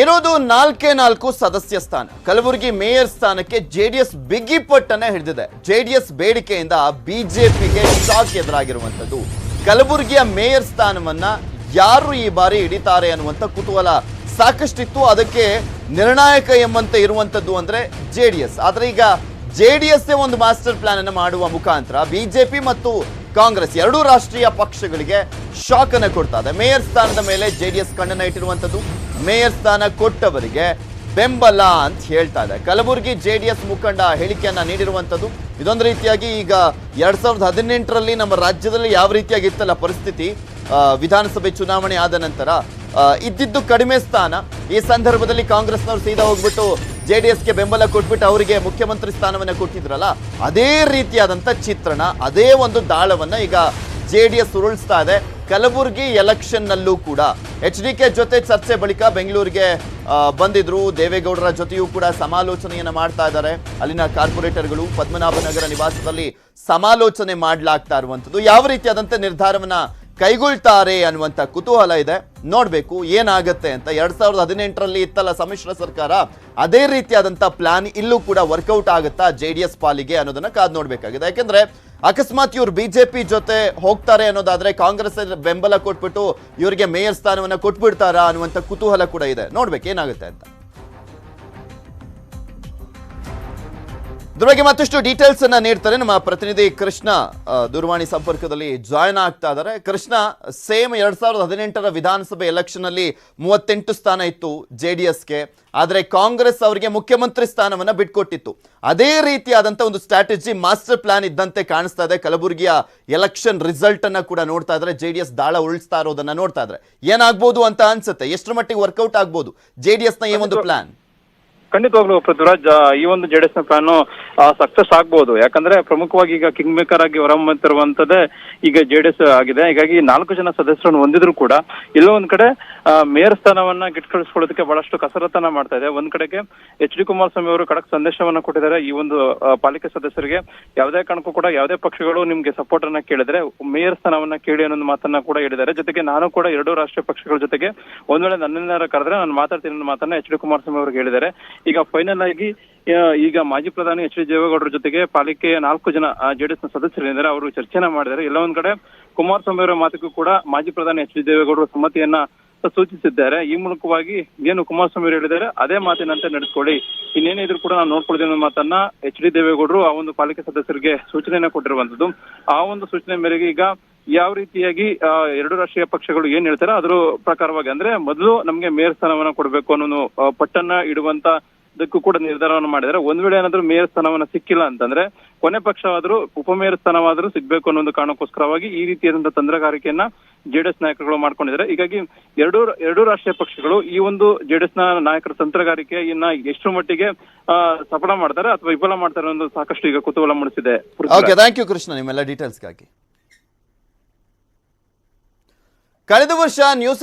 ಇರೋದು ನಾಲ್ಕೇ ನಾಲ್ಕು ಸದಸ್ಯ ಸ್ಥಾನ. ಕಲಬುರಗಿ ಮೇಯರ್ ಸ್ಥಾನಕ್ಕೆ ಜೆಡಿಎಸ್ ಬಿಗಿ ಪಟ್ಟನ್ನ ಹಿಡಿದಿದೆ. ಜೆಡಿಎಸ್ ಬೇಡಿಕೆಯಿಂದ ಬಿಜೆಪಿಗೆ ಶಾಕ್ ಎದುರಾಗಿರುವಂಥದ್ದು. ಕಲಬುರಗಿಯ ಮೇಯರ್ ಸ್ಥಾನವನ್ನ ಯಾರು ಈ ಬಾರಿ ಹಿಡಿತಾರೆ ಅನ್ನುವಂಥ ಕುತೂಹಲ ಸಾಕಷ್ಟಿತ್ತು. ಅದಕ್ಕೆ ನಿರ್ಣಾಯಕ ಎಂಬಂತೆ ಇರುವಂಥದ್ದು ಅಂದ್ರೆ ಜೆಡಿಎಸ್. ಆದ್ರೆ ಈಗ ಜೆಡಿಎಸ್ ಒಂದು ಮಾಸ್ಟರ್ ಪ್ಲಾನ್ ಅನ್ನು ಮಾಡುವ ಮುಖಾಂತರ ಬಿಜೆಪಿ ಮತ್ತು ಕಾಂಗ್ರೆಸ್ ಎರಡೂ ರಾಷ್ಟ್ರೀಯ ಪಕ್ಷಗಳಿಗೆ ಶಾಕ್ ಅನ್ನು ಕೊಡ್ತಾ ಇದೆ. ಮೇಯರ್ ಸ್ಥಾನದ ಮೇಲೆ ಜೆಡಿಎಸ್ ಕಣ್ಣನ್ನ ಇಟ್ಟಿರುವಂತದ್ದು ಮೇಯರ್ ಸ್ಥಾನ ಕೊಟ್ಟವರಿಗೆ ಬೆಂಬಲ ಅಂತ ಹೇಳ್ತಾ ಇದೆ ಕಲಬುರಗಿ ಎಸ್ ಮುಖಂಡ ಹೇಳಿಕೆಯನ್ನ ನೀಡಿರುವಂತದ್ದು ಇದೊಂದು ರೀತಿಯಾಗಿ ಈಗ ಎರಡ್ ಸಾವಿರದ ಹದಿನೆಂಟರಲ್ಲಿ ನಮ್ಮ ರಾಜ್ಯದಲ್ಲಿ ಯಾವ ರೀತಿಯಾಗಿ ಇತ್ತಲ್ಲ ಪರಿಸ್ಥಿತಿ ವಿಧಾನಸಭೆ ಚುನಾವಣೆ ಆದ ನಂತರ ಇದ್ದಿದ್ದು ಕಡಿಮೆ ಸ್ಥಾನ. ಈ ಸಂದರ್ಭದಲ್ಲಿ ಕಾಂಗ್ರೆಸ್ನವರು ಸೀದಾ ಹೋಗ್ಬಿಟ್ಟು ಜೆ ಡಿ ಎಸ್ಗೆ ಬೆಂಬಲ ಕೊಟ್ಬಿಟ್ಟು ಅವರಿಗೆ ಮುಖ್ಯಮಂತ್ರಿ ಸ್ಥಾನವನ್ನ ಕೊಟ್ಟಿದ್ರಲ್ಲ, ಅದೇ ರೀತಿಯಾದಂಥ ಚಿತ್ರಣ, ಅದೇ ಒಂದು ದಾಳವನ್ನ ಈಗ ಜೆ ಡಿ ಎಸ್ ಉರುಳಿಸ್ತಾ ಇದೆ. ಕಲಬುರಗಿ ಎಲೆಕ್ಷನ್ನಲ್ಲೂ ಕೂಡ ಎಚ್ ಡಿ ಕೆ ಜೊತೆ ಚರ್ಚೆ ಬಳಿಕ ಬೆಂಗಳೂರಿಗೆ ಬಂದಿದ್ರು. ದೇವೇಗೌಡರ ಜೊತೆಯೂ ಕೂಡ ಸಮಾಲೋಚನೆಯನ್ನು ಮಾಡ್ತಾ ಇದ್ದಾರೆ. ಅಲ್ಲಿನ ಕಾರ್ಪೊರೇಟರ್ಗಳು ಪದ್ಮನಾಭನಗರ ನಿವಾಸದಲ್ಲಿ ಸಮಾಲೋಚನೆ ಮಾಡಲಾಗ್ತಾ ಇರುವಂಥದ್ದು. ಯಾವ ರೀತಿಯಾದಂಥ ನಿರ್ಧಾರವನ್ನ ಕೈಗೊಳ್ತಾರೆ ಅನ್ನುವಂಥ ಕುತೂಹಲ ಇದೆ. ನೋಡಬೇಕು ಏನಾಗುತ್ತೆ ಅಂತ. ಎರಡ್ ಸಾವಿರದ ಹದಿನೆಂಟರಲ್ಲಿ ಇತ್ತಲ್ಲ ಸಮ್ಮಿಶ್ರ ಸರ್ಕಾರ. ಅದೇ ರೀತಿಯಾದಂಥ ಪ್ಲಾನ್ ಇಲ್ಲೂ ಕೂಡ ವರ್ಕೌಟ್ ಆಗುತ್ತಾ ಜೆ ಡಿ ಎಸ್ ಪಾಲಿಗೆ ಅನ್ನೋದನ್ನ ಕಾದ್ ನೋಡಬೇಕಾಗಿದೆ. ಯಾಕೆಂದ್ರೆ ಅಕಸ್ಮಾತ್ ಇವ್ರು ಬಿಜೆಪಿ ಜೊತೆ ಹೋಗ್ತಾರೆ ಅನ್ನೋದಾದ್ರೆ ಕಾಂಗ್ರೆಸ್ ಬೆಂಬಲ ಕೊಟ್ಬಿಟ್ಟು ಇವರಿಗೆ ಮೇಯರ್ ಸ್ಥಾನವನ್ನ ಕೊಟ್ಬಿಡ್ತಾರಾ ಅನ್ನುವಂಥ ಕುತೂಹಲ ಕೂಡ ಇದೆ. ನೋಡ್ಬೇಕು ಏನಾಗುತ್ತೆ ಅಂತ. ಇದ್ರ ಬಗ್ಗೆ ಮತ್ತಷ್ಟು ಡೀಟೇಲ್ಸ್ ಅನ್ನ ನೀಡ್ತಾರೆ ನಮ್ಮ ಪ್ರತಿನಿಧಿ ಕೃಷ್ಣ ದೂರವಾಣಿ ಸಂಪರ್ಕದಲ್ಲಿ ಜಾಯ್ನ್ ಆಗ್ತಾ ಇದ್ದಾರೆ. ಕೃಷ್ಣ ಸೇಮ್ ಎರಡ್ ಸಾವಿರದ ಹದಿನೆಂಟರ ವಿಧಾನಸಭೆ ಎಲೆಕ್ಷನ್ ಅಲ್ಲಿ ಮೂವತ್ತೆಂಟು ಸ್ಥಾನ ಇತ್ತು ಜೆ ಡಿ ಎಸ್ಗೆ. ಆದರೆ ಕಾಂಗ್ರೆಸ್ ಅವರಿಗೆ ಮುಖ್ಯಮಂತ್ರಿ ಸ್ಥಾನವನ್ನ ಬಿಟ್ಕೊಟ್ಟಿತ್ತು. ಅದೇ ರೀತಿಯಾದಂತ ಒಂದು ಸ್ಟ್ರಾಟಜಿ ಮಾಸ್ಟರ್ ಪ್ಲಾನ್ ಇದ್ದಂತೆ ಕಾಣಿಸ್ತಾ ಇದೆ. ಕಲಬುರಗಿಯ ಎಲೆಕ್ಷನ್ ರಿಸಲ್ಟ್ ಅನ್ನ ಕೂಡ ನೋಡ್ತಾ ಇದ್ರೆ ಜೆ ಡಿ ಎಸ್ ದಾಳ ಉಳಿಸ್ತಾ ಇರೋದನ್ನ ನೋಡ್ತಾ ಇದ್ರೆ ಏನಾಗ್ಬೋದು ಅಂತ ಅನ್ಸುತ್ತೆ? ಎಷ್ಟರ ಮಟ್ಟಿಗೆ ವರ್ಕೌಟ್ ಆಗ್ಬೋದು? ಜೆ ಡಿ ಎಸ್ನ ಈ ಒಂದು ಪ್ಲಾನ್ ಖಂಡಿತವಾಗ್ಲೂ ಪೃಥ್ವಿರಾಜ್ ಈ ಒಂದು ಜೆಡಿಎಸ್ನ ಪ್ಲಾನ್ ಸಕ್ಸಸ್ ಆಗ್ಬೋದು. ಯಾಕಂದ್ರೆ ಪ್ರಮುಖವಾಗಿ ಈಗ ಕಿಂಗ್ ಮೇಕರ್ ಆಗಿ ಹೊರಹೊಮ್ಮುತ್ತಿರುವಂತದ್ದೇ ಈಗ ಜೆಡಿಎಸ್ ಆಗಿದೆ. ಹೀಗಾಗಿ ನಾಲ್ಕು ಜನ ಸದಸ್ಯರನ್ನು ಹೊಂದಿದ್ರು ಕೂಡ ಎಲ್ಲೋ ಒಂದ್ ಕಡೆ ಆ, ಮೇಯರ್ ಸ್ಥಾನವನ್ನ ಗಿಟ್ಕಳಿಸ್ಕೊಳ್ಳೋದಕ್ಕೆ ಬಹಳಷ್ಟು ಕಸರತ್ತನ್ನ ಮಾಡ್ತಾ ಇದೆ. ಒಂದ್ ಕಡೆಗೆ ಎಚ್ ಡಿ ಕುಮಾರಸ್ವಾಮಿ ಅವರು ಕಡಕ್ ಸಂದೇಶವನ್ನ ಕೊಟ್ಟಿದ್ದಾರೆ. ಈ ಒಂದು ಪಾಲಿಕೆ ಸದಸ್ಯರಿಗೆ ಯಾವುದೇ ಕಾರಣಕ್ಕೂ ಕೂಡ ಯಾವುದೇ ಪಕ್ಷಗಳು ನಿಮ್ಗೆ ಸಪೋರ್ಟ್ ಅನ್ನ ಕೇಳಿದ್ರೆ ಮೇಯರ್ ಸ್ಥಾನವನ್ನ ಕೇಳಿ ಅನ್ನೋ ಮಾತನ್ನ ಕೂಡ ಹೇಳಿದ್ದಾರೆ. ಜೊತೆಗೆ ನಾನು ಕೂಡ ಎರಡೂ ರಾಷ್ಟ್ರೀಯ ಪಕ್ಷಗಳ ಜೊತೆಗೆ ಒಂದ್ ವೇಳೆ ನನ್ನ ಕರೆದ್ರೆ ನಾನು ಮಾತಾಡ್ತೀನಿ ಅನ್ನೋ ಮಾತನ್ನ ಎಚ್ ಡಿ ಕುಮಾರಸ್ವಾಮಿ ಅವರು ಹೇಳಿದ್ದಾರೆ. ಈಗ ಫೈನಲ್ ಆಗಿ ಆ, ಈಗ ಮಾಜಿ ಪ್ರಧಾನಿ ಎಚ್ ಡಿ ದೇವೇಗೌಡರ ಜೊತೆಗೆ ಪಾಲಿಕೆಯ ನಾಲ್ಕು ಜನ ಜೆಡಿಎಸ್ನ ಸದಸ್ಯರಿದ್ದಾರೆ ಅವರು ಚರ್ಚೆನ ಮಾಡಿದ್ದಾರೆ. ಎಲ್ಲ ಒಂದ್ ಕಡೆ ಕುಮಾರಸ್ವಾಮಿ ಅವರ ಮಾತಿಗೂ ಕೂಡ ಮಾಜಿ ಪ್ರಧಾನಿ ಎಚ್ ಡಿ ದೇವೇಗೌಡರು ಸಮ್ಮತಿಯನ್ನ ಸೂಚಿಸಿದ್ದಾರೆ. ಈ ಮೂಲಕವಾಗಿ ಏನು ಕುಮಾರಸ್ವಾಮಿ ಅವರು ಹೇಳಿದ್ದಾರೆ, ಅದೇ ಮಾತಿನಂತೆ ನಡೆಸ್ಕೊಳ್ಳಿ. ಇನ್ನೇನಿದ್ರು ಕೂಡ ನಾವು ನೋಡ್ಕೊಳ್ತೀವಿ ಅನ್ನೋ ಮಾತನ್ನ ಎಚ್ ಡಿ ದೇವೇಗೌಡರು ಆ ಒಂದು ಪಾಲಿಕೆ ಸದಸ್ಯರಿಗೆ ಸೂಚನೆಯನ್ನ ಕೊಟ್ಟಿರುವಂತದ್ದು. ಆ ಒಂದು ಸೂಚನೆ ಮೇರೆಗೆ ಈಗ ಯಾವ ರೀತಿಯಾಗಿ ಎರಡು ರಾಷ್ಟ್ರೀಯ ಪಕ್ಷಗಳು ಏನ್ ಹೇಳ್ತಾರೆ ಅದ್ರ ಪ್ರಕಾರವಾಗಿ, ಅಂದ್ರೆ ಮೊದಲು ನಮ್ಗೆ ಮೇಯರ್ ಸ್ಥಾನವನ್ನ ಕೊಡಬೇಕು ಅನ್ನೋ ಪಟ್ಟನ್ನ ಇಡುವಂತ ಇದಕ್ಕೂ ಕೂಡ ನಿರ್ಧಾರವನ್ನು ಮಾಡಿದರೆ ಒಂದ್ ವೇಳೆ ಏನಾದ್ರೂ ಮೇಯರ್ ಸ್ಥಾನವನ್ನ ಸಿಕ್ಕಿಲ್ಲ ಅಂತಂದ್ರೆ, ಕೊನೆ ಪಕ್ಷವಾದರೂ ಉಪಮೇಯರ್ ಸ್ಥಾನವಾದರೂ ಸಿಗ್ಬೇಕು ಅನ್ನೋ ಒಂದು ಕಾರಣಕ್ಕೋಸ್ಕರವಾಗಿ ಈ ರೀತಿಯಾದಂತಹ ತಂತ್ರಗಾರಿಕೆಯನ್ನ ಜೆಡಿಎಸ್ ನಾಯಕರುಗಳು ಮಾಡ್ಕೊಂಡಿದ್ದಾರೆ. ಹೀಗಾಗಿ ಎರಡು ಎರಡು ರಾಷ್ಟ್ರೀಯ ಪಕ್ಷಗಳು ಈ ಒಂದು ಜೆಡಿಎಸ್ನ ನಾಯಕರ ತಂತ್ರಗಾರಿಕೆಯನ್ನ ಎಷ್ಟು ಮಟ್ಟಿಗೆ ಸಫಲ ಮಾಡ್ತಾರೆ ಅಥವಾ ವಿಫಲ ಮಾಡ್ತಾರೆ ಅನ್ನೋದು ಸಾಕಷ್ಟು ಈಗ ಕುತೂಹಲ ಮೂಡಿಸಿದೆ. ಕೃಷ್ಣ, ನಿಮ್ಮೆಲ್ಲ ಡೀಟೇಲ್ಸ್ಗಾಗಿ ಕಳೆದ ವರ್ಷ ನ್ಯೂಸ್